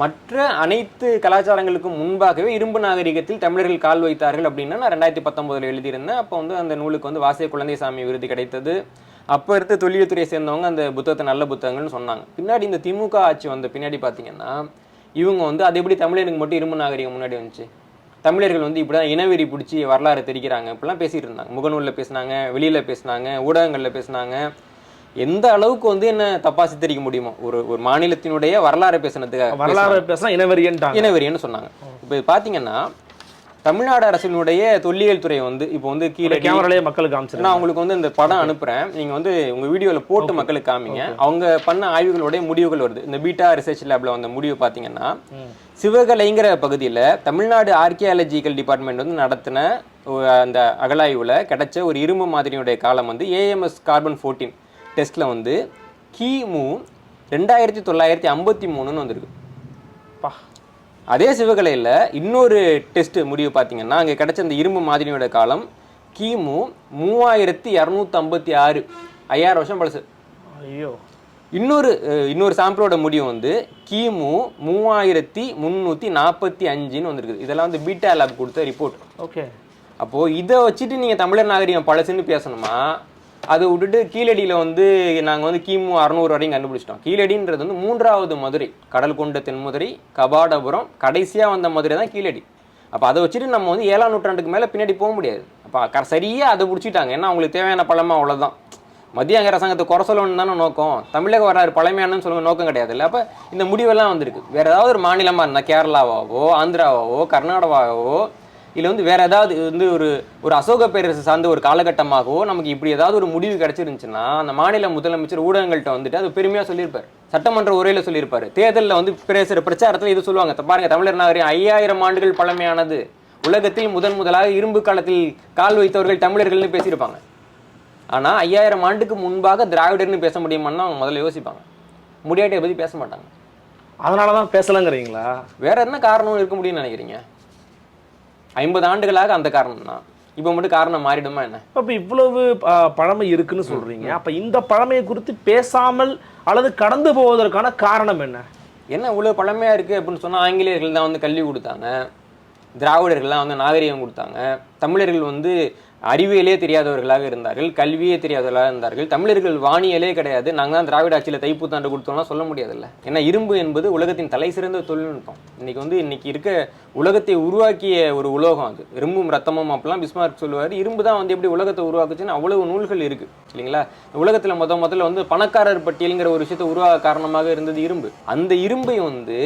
மற்ற அனைத்து கலாச்சாரங்களுக்கும் முன்பாகவே இரும்பு நாகரிகத்தில் தமிழர்கள் கால் வைத்தார்கள் அப்படின்னா நான் ரெண்டாயிரத்தி பத்தொன்பதுல எழுதியிருந்தேன். அப்போ வந்து அந்த நூலுக்கு வந்து வாசிய குழந்தைசாமி விருது கிடைத்தது. அப்போ இருக்க தொழில்துறையை சேர்ந்தவங்க அந்த புத்தகத்தை நல்ல புத்தகங்கள்னு சொன்னாங்க. பின்னாடி இந்த திமுக ஆட்சி வந்த பின்னாடி பார்த்தீங்கன்னா இவங்க வந்து அது எப்படி தமிழருக்கு மட்டும் இரும்பு நாகரிகம் முன்னாடி வந்துச்சு? தமிழர்கள் வந்து இப்படி தான் இனவெறி பிடிச்சி வரலாறு தெரிக்கிறாங்க. இப்படிலாம் பேசிகிட்டு இருந்தாங்க. முகநூலில் பேசினாங்க வெளியில் பேசினாங்க ஊடகங்களில் பேசினாங்க. எந்த அளவுக்கு வந்து என்ன தப்பா சித்தரிக்க முடியுமோ? ஒரு ஒரு மாநிலத்தினுடைய வரலாறு பேசுனதுக்காக வரலாறு பேசினா இனவெறியன்ட்டாங்க. இனவெறின்னு சொன்னாங்க. இப்போ இது பார்த்தீங்கன்னா தமிழ்நாடு அரசினுடைய தொல்லியல் துறை வந்து இப்போ வந்து கீழே கேமராலேயே மக்களுக்கு நான் காமிச்சிருக்கேன் உங்களுக்கு வந்து இந்த படம் அனுப்புறேன். நீங்க வந்து உங்க வீடியோல போட்டு மக்களுக்கு காமிங்க. அவங்க பண்ண ஆய்வுகளுடைய முடிவுகள் வருது. இந்த பீட்டா ரிசர்ச் லேப்ல வந்த முடிவு பாத்தீங்கன்னா சிவகலைங்கிற பகுதியில தமிழ்நாடு ஆர்கியாலஜிக்கல் டிபார்ட்மெண்ட் வந்து நடத்தின அந்த அகழாய்வுல கிடைச்ச ஒரு இரும்பு மாதிரியுடைய காலம் வந்து ஏஎம்எஸ் கார்பன் ஃபோர்டீன் டெஸ்ட்ல வந்து கிமு ரெண்டாயிரத்தி தொள்ளாயிரத்தி ஐம்பத்தி மூணுன்னு வந்திருக்கு. பா. அதே சிவகலையில் இன்னொரு டெஸ்ட் முடிவு பார்த்தீங்கன்னா அங்கே கிடைச்ச அந்த இரும்பு மாதிரியோட காலம் கிமு மூவாயிரத்தி இரநூத்தி ஐம்பத்தி ஆறு. ஐயாயிரம் வருஷம் பழசு. ஐயோ. இன்னொரு இன்னொரு சாம்பிளோட முடிவு வந்து கிமு மூவாயிரத்தி முந்நூற்றி நாற்பத்தி அஞ்சுன்னு வந்திருக்குது இதெல்லாம் வந்து பீட்டா லேப் கொடுத்த ரிப்போர்ட் ஓகே. அப்போது இதை வச்சுட்டு நீங்கள் தமிழர் நாகரிகம் பழசுன்னு பேசணுமா? அதை விட்டுட்டு கீழடியில் வந்து நாங்கள் வந்து கிமு அறநூறு வரையும் கண்டுபிடிச்சிட்டோம். கீழடின்றது வந்து மூன்றாவது மதுரை கடல் கொண்ட தென்மதுரை கபாடபுரம் கடைசியாக வந்த மதுரை தான் கீழடி. அப்போ அதை வச்சுட்டு நம்ம வந்து ஏழாம் நூற்றாண்டுக்கு மேலே பின்னாடி போக முடியாது. அப்போ க சரியாக அதை பிடிச்சிட்டாங்க. ஏன்னா அவங்களுக்கு தேவையான பழமாக அவ்வளோதான் மத்திய அரசாங்கத்தை குறை சொல்லணும்னு தானே நோக்கம். தமிழக வரலாறு பழமையானு சொல்லுங்க நோக்கம் கிடையாது இல்லை. அப்போ இந்த முடிவெல்லாம் வந்திருக்கு. வேறு ஏதாவது ஒரு மாநிலமாக இருந்தால் கேரளாவாவோ ஆந்திராவாவோ கர்நாடகாவோ இல்லை வந்து வேற ஏதாவது வந்து ஒரு ஒரு அசோக பேரரசு சார்ந்த ஒரு காலகட்டமாகவோ நமக்கு இப்படி ஏதாவது ஒரு முடிவு கிடைச்சிருந்துச்சுன்னா அந்த மாநில முதலமைச்சர் ஊடகங்கள்ட்ட வந்துட்டு அது பெருமையாக சொல்லியிருப்பார். சட்டமன்ற உரையில சொல்லியிருப்பாரு. தேர்தலில் வந்து பேசுகிற பிரச்சாரத்தில் இது சொல்லுவாங்க. "த பாருங்க தமிழர் நாகரிகம் ஐயாயிரம் ஆண்டுகள் பழமையானது. உலகத்தில் முதன் முதலாக இரும்பு காலத்தில் கால் வைத்தவர்கள் தமிழர்கள்னு பேசியிருப்பாங்க. ஆனா ஐயாயிரம் ஆண்டுக்கு முன்பாக திராவிடர்னு பேச முடியுமான்னு அவங்க முதல்ல யோசிப்பாங்க. முடியாட்டியை பத்தி பேச மாட்டாங்க. அதனால தான் பேசலங்கிறீங்களா? வேற என்ன காரணம் இருக்க முடியும்னு நினைக்கிறீங்க? ஐம்பது ஆண்டுகளாக அந்த காரணம் தான் இப்போ மட்டும் காரணம் மாறிடுமா என்ன? அப்ப இவ்வளவு பழமை இருக்குன்னு சொல்றீங்க. அப்ப இந்த பழமையை குறித்து பேசாமல் அல்லது கடந்து போவதற்கான காரணம் என்ன? என்ன இவ்வளோ பழமையா இருக்கு அப்படின்னு சொன்னா ஆங்கிலேயர்கள் தான் வந்து கல்வி கொடுத்தாங்க. திராவிடர்கள்லாம் வந்து நாகரிகம் கொடுத்தாங்க. தமிழர்கள் வந்து அறிவியலே தெரியாதவர்களாக இருந்தார்கள் கல்வியே தெரியாதவர்களாக இருந்தார்கள். தமிழர்கள் வானியலே கிடையாது. நாங்கள் தான் திராவிட ஆட்சியில் தைப்புத்தாண்டு கொடுத்தோம்லாம் சொல்ல முடியாதுல்ல. ஏன்னா இரும்பு என்பது உலகத்தின் தலை சிறந்த தொழில்நுட்பம். இன்னைக்கு வந்து இன்னைக்கு இருக்க உலகத்தை உருவாக்கிய ஒரு உலோகம் அது. இரும்பும் ரத்தமும் அப்பெல்லாம் பிஸ்மார்க் சொல்லுவார். இரும்பு தான் வந்து எப்படி உலகத்தை உருவாக்குச்சுன்னு அவ்வளவு நூல்கள் இருக்கு. இல்லைங்களா? உலகத்தில் முத முதல்ல வந்து பணக்காரர் பட்டியலுங்கிற ஒரு விஷயத்தை உருவாக காரணமாக இருந்தது இரும்பு. அந்த இரும்பை வந்து